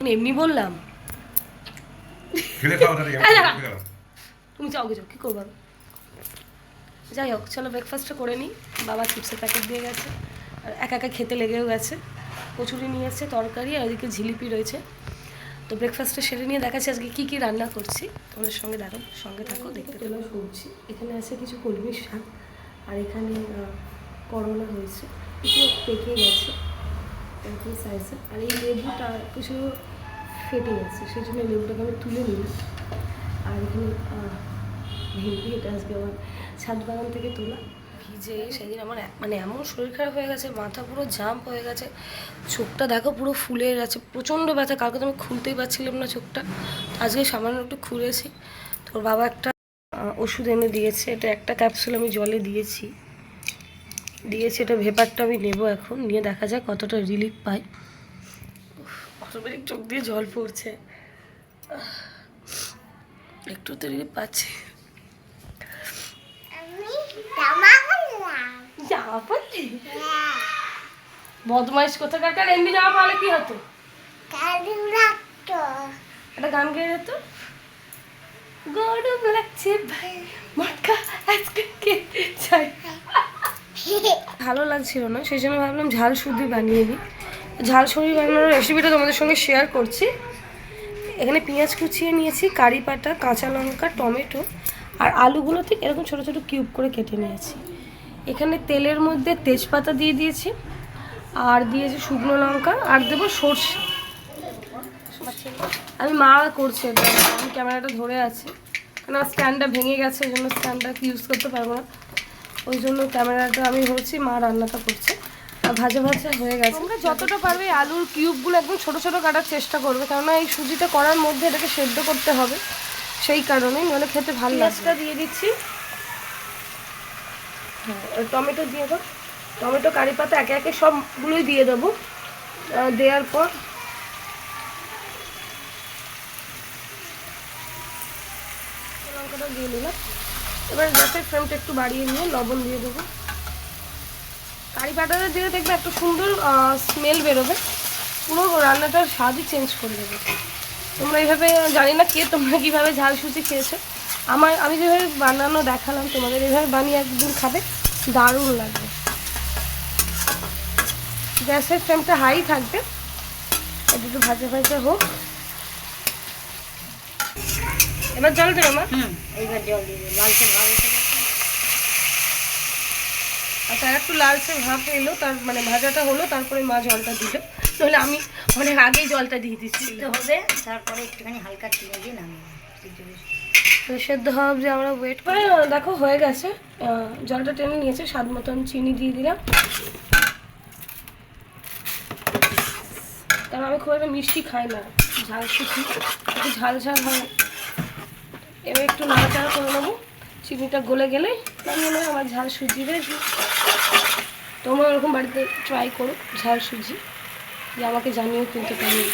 এমনি বললাম। খেলে খাও দাঁড়া। তুমি যাও গে যাও কী করব যাই হোক চলো ব্রেকফাস্টটা করে নিই। বাবা চিপসের প্যাকেট দিয়ে গেছে। আর একা একা খেতে লেগেও গেছে। কচুরি নিয়ে এসছে তরকারি আর ওইদিকে ঝিলিপি রয়েছে। তো ব্রেকফাস্টটা সেরে নিয়ে দেখাচ্ছি আজকে কী কী রান্না করছি। তোমাদের সঙ্গে দেখো সঙ্গে থাকো দেখতে পেল সবজি। এখানে আছে কিছু কলমির শাক। আর এখানে আহ, করলা হয়েছে। কিছু পেকে গেছে। এরকম সাইজে আর এই লেবুটা কিছু ফেটে গেছে সেই জন্য লেবুটাকে আমি তুলে নিলাম। আর এখানে ভেন্ডি, এটা আজকে আমার ছাদ বাগান থেকে তোলা। ভিজে, সেদিন আমার মানে এমন শরীর খারাপ হয়ে গেছে, মাথা পুরো জাম্প হয়ে গেছে। চোখটা দেখো পুরো ফুলে গেছে প্রচণ্ড ব্যথা, কালকে তো আমি খুলতেই পারছিলাম না চোখটা। আজকে সামান্য একটু খুলেছি। তোর বাবা একটা ওষুধ এনে দিয়েছে, এটা একটা ক্যাপসুল আমি জলে দিয়েছি। দিয়েছি, এটা ভেপারটা আমি নেব এখন। নিয়ে দেখা যাক কতটা রিলিফ পাই। অটোমেটিক চোখ দিয়ে জল পড়ছে। একটু তো রিলিফ পাচ্ছি। বদমাইশ কোথাকার? কার এমনি জামা পালে কি হতো? একটা গান গেয়ে যেত গরম লাগছে ভাই মটকা আজকে খেতে চাই ভালো লাগছিল না, সেই জন্য ভাবলাম ঝাল শুদ্ধি বানিয়ে নিই। ঝাল সবজি বানানোর রেসিপিটা তোমাদের সঙ্গে শেয়ার করছি। এখানে পেঁয়াজ কুচিয়ে নিয়েছি, কারি পাতা, কাঁচা লঙ্কা, টমেটো আর আলুগুলো ঠিক এরকম ছোটো ছোটো কিউব করে কেটে নিয়েছি। এখানে তেলের মধ্যে তেজপাতা দিয়ে দিয়েছি আর দিয়েছি শুকনো লঙ্কা আর দেবো সর্ষে। আমি মা করছে, আমি ক্যামেরাটা ধরে আছি। কারণ আমার স্ট্যান্ডটা ভেঙে গেছে ওই জন্য স্ট্যান্ডটা ইউজ করতে পারব না। ওই জন্য ক্যামেরাটা আমি ধরছি মা রান্নাটা করছে। আর ভাজা ভাজা হয়ে গেছে। তোমরা যতটা পারবে আলুর কিউবগুলো একদম ছোট ছোট কাটার চেষ্টা করবে কেননা এই সুজিটা করার মধ্যে এটাকে সেদ্ধ করতে হবে সেই কারণেই নইলে খেতে ভালো লাগবে দিয়ে দিচ্ছি। হ্যাঁ টমেটো দিয়ে দাও টমেটো কারি পাতা একে একে সবগুলোই দিয়ে দেবো। দেওয়ার পর লঙ্কাটা দিয়ে নিলাম এবার গ্যাসের ফ্লেমটা একটু বাড়িয়ে নিয়ে লবণ দিয়ে দেবো। কারি পাতাটা দিয়ে দেখবে একটা সুন্দর স্মেল বেরোবে। পুরো রান্নাটার স্বাদই চেঞ্জ করে দেবে। তোমরা এইভাবে, জানি না কে তোমরা কীভাবে ঝাল সুচি খেয়েছো। আমার, আমি যেভাবে বানানো দেখালাম, তোমাদের এইভাবে বানিয়ে একদিন খাবে, দারুণ লাগবে। গ্যাসের ফ্লেমটা হাই থাকবে। একটু ভাজা ভাজা হোক। এবার জল দেবে মা। এইবার জল দিয়ে লালচে ভাব আচ্ছা একটু লালচে ভাব এলো তার মানে ভাজাটা হলো তারপরে মা জলটা দিল। তাহলে আমি অনেক আগেই জলটা দিয়ে দিচ্ছি। হবে তারপরে একটুখানি হালকা চিনি দিয়ে নামিয়ে। তো সেদ্ধ হওয়া অবধি আমরা ওয়েট করে। দেখো হয়ে গেছে। জলটা টেনে নিয়েছে স্বাদ মতন চিনি দিয়ে দিলাম। কারণ আমি খুব একটা মিষ্টি খাই না ঝাল শুকি একটু ঝাল ঝাল হয়। এবার একটু নাড়াচাড়া করে নেব। চিনিটা গলে গেলে নামিয়ে নেব আমার ঝাল সুজি রেডি তোমরা ওরকম বাড়িতে ট্রাই করো ঝাল সুজি। যে আমাকে জানিও কিন্তু কেমন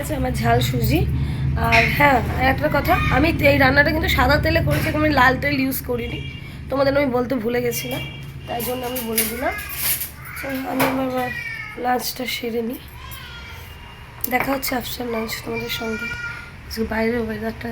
আছে আমার ঝাল সুজি। আর হ্যাঁ একটা কথা, আমি এই রান্নাটা কিন্তু সাদা তেলে করেছি আমি লাল তেল ইউজ করিনি। তোমাদের আমি বলতে ভুলে গেছিলাম, তাই জন্য আমি বলে দিলাম। আমি আমার লাঞ্চটা সেরে নিই। দেখা হচ্ছে আফটার লাঞ্চ তোমাদের সঙ্গে। বাইরের ওয়েদারটা